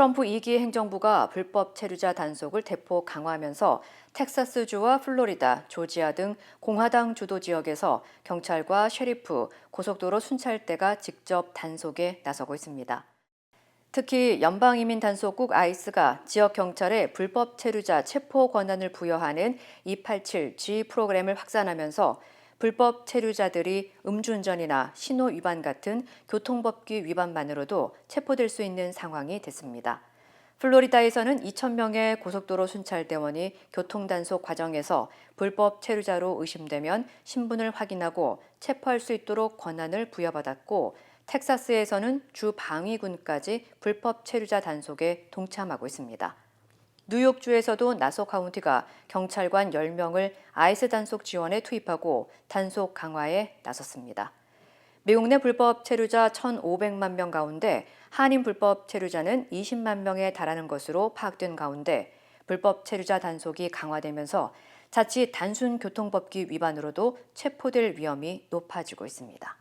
트럼프 2기 행정부가 불법 체류자 단속을 대폭 강화하면서 텍사스주와 플로리다, 조지아 등 공화당 주도 지역에서 경찰과 셰리프, 고속도로 순찰대가 직접 단속에 나서고 있습니다. 특히 연방이민 단속국 아이스가 지역 경찰에 불법 체류자 체포 권한을 부여하는 287G 프로그램을 확산하면서 불법 체류자들이 음주운전이나 신호 위반 같은 교통법규 위반만으로도 체포될 수 있는 상황이 됐습니다. 플로리다에서는 2,000명의 고속도로 순찰대원이 교통단속 과정에서 불법 체류자로 의심되면 신분을 확인하고 체포할 수 있도록 권한을 부여받았고 텍사스에서는 주 방위군까지 불법 체류자 단속에 동참하고 있습니다. 뉴욕주에서도 나소 카운티가 경찰관 10명을 아이스 단속 지원에 투입하고 단속 강화에 나섰습니다. 미국 내 불법 체류자 1,500만 명 가운데 한인 불법 체류자는 20만 명에 달하는 것으로 파악된 가운데 불법 체류자 단속이 강화되면서 자칫 단순 교통법규 위반으로도 체포될 위험이 높아지고 있습니다.